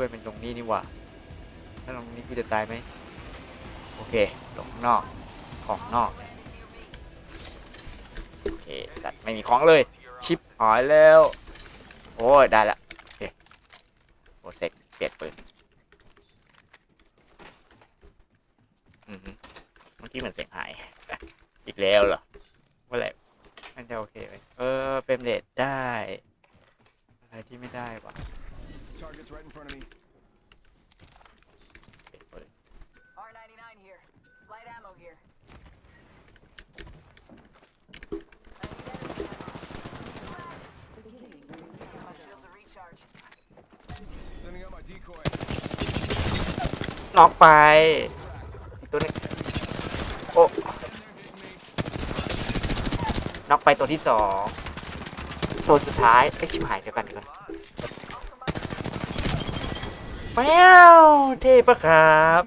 ช่วยมันตรงนี้นี่หว่าถ้าตรงนี้กูจะตายไหมโอเคลงข้างนอกของนอกโอเคสัตว์ไม่มีของเลย ชิปหายแล้ว โอ้ยได้ละโอเคโปรเซ็กเปลี่ยนปืนอือฮึเมื่อกี้เหมือนเสียงหาย อีกแล้วเหรอเมื่อไหร่มันจะโอเคไหมเออเฟรมเรทได้ อะไรที่ไม่ได้วะ Target's right in front of me. เปลี่ยนปืน R99 here. Light ammo here. My shields are recharged. Sending out my decoy. น็อกไปอีกตัวหนึงโอ้ น็อกไปตัวที่สองตัวสุดท้ายไอ้ยชิบหายเดี๋ยวกันเดี๋ยวกัน แมวเท่ปะครับ